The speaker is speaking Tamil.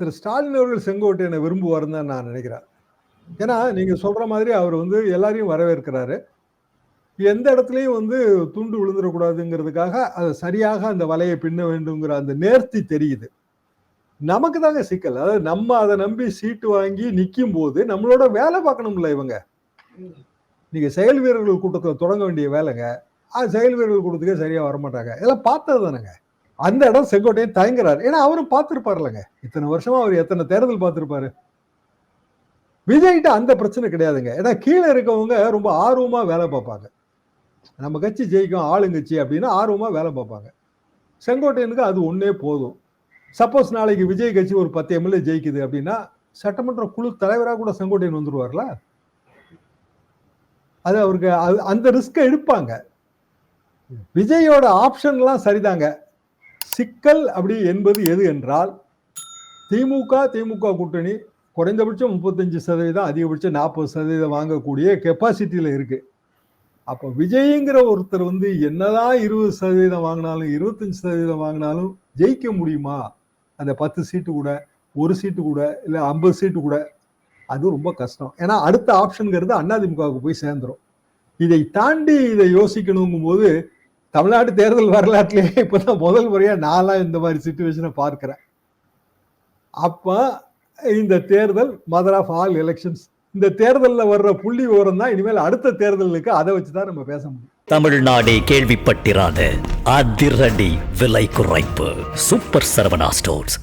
திரு ஸ்டாலின் அவர்கள் செங்கோட்டையனை விரும்புவார் தான் நான் நினைக்கிறேன். ஏன்னா நீங்கள் சொல்கிற மாதிரி அவர் வந்து எல்லாரையும் வரவேற்கிறாரு. எந்த இடத்துலையும் வந்து துண்டு விழுந்துடக்கூடாதுங்கிறதுக்காக அது சரியாக அந்த வலையை பின்ன வேண்டுங்கிற அந்த நேர்த்தி தெரியுது. நமக்கு தாங்க சிக்கல். அதாவது நம்ம அதை நம்பி சீட்டு வாங்கி நிற்கும் போது நம்மளோட வேலை பார்க்கணும்ல இவங்க. நீங்க செயல் வீரர்கள் கூட்டத்தை தொடங்க வேண்டிய வேலைங்க. அது செயல் வீரர்கள் கூட்டத்துக்கே சரியா வரமாட்டாங்க. இதெல்லாம் பார்த்தது தானேங்க அந்த இடம் செங்கோட்டையன் தயங்குறாரு. ஏன்னா அவரும் பார்த்துருப்பாருலங்க. இத்தனை வருஷமா அவர் எத்தனை தேர்தல் பார்த்துருப்பாரு. விஜய்கிட்ட அந்த பிரச்சனை கிடையாதுங்க. ஏன்னா கீழே இருக்கவங்க ரொம்ப ஆர்வமா வேலை பார்ப்பாங்க. நம்ம கட்சி ஜெயிக்கும் ஆளுங்கட்சி அப்படின்னா ஆர்வமா வேலை பார்ப்பாங்க. செங்கோட்டையனுக்கு அது ஒன்னே போதும். சப்போஸ் நாளைக்கு விஜய் கட்சி ஒரு பத்து எம்எல்ஏ ஜெயிக்குது அப்படின்னா சட்டமன்ற குழு தலைவராக கூட செங்கோட்டையன் வந்துருவார்ல? அது அவருக்கு அது அந்த ரிஸ்க்கை எடுப்பாங்க. விஜயோட ஆப்ஷன்லாம் சரிதாங்க. சிக்கல் அப்படி என்பது எது என்றால் திமுக திமுக கூட்டணி குறைந்தபட்சம் முப்பத்தஞ்சு சதவீதம் அதிகபட்சம் நாற்பது சதவீதம் வாங்கக்கூடிய கெப்பாசிட்டியில் இருக்கு. அப்போ விஜய்ங்கிற ஒருத்தர் வந்து என்னதான் இருபது சதவீதம் வாங்கினாலும் இருபத்தஞ்சு சதவீதம் வாங்கினாலும் ஜெயிக்க முடியுமா? அந்த பத்து சீட்டு கூட ஒரு சீட்டு கூட இல்லை ஐம்பது சீட்டு கூட அது ரொம்ப கஷ்டம். ஏன்னா அடுத்த ஆப்ஷனுங்கிறது அதிமுகவுக்கு போய் சேர்ந்துரும். இதை தாண்டி இதை யோசிக்கணுங்கும் போது தமிழ்நாடு தேர்தல் வரலாற்றில் இப்போ தான் முதல் முறையாக நான்லாம் இந்த மாதிரி சுச்சுவேஷனை பார்க்குறேன். அப்போ இந்த தேர்தல் மதர் ஆஃப் ஆல் எலெக்ஷன்ஸ் இந்த தேர்தலில் வர்ற புள்ளி விவரம் தான் இனிமேல் அடுத்த தேர்தலுக்கு அதை வச்சு தான் நம்ம பேச முடியும். தமிழ்நாடே கேள்விப்பட்டிராத அதிரடி விலை குறைப்பு. Super Saravana stores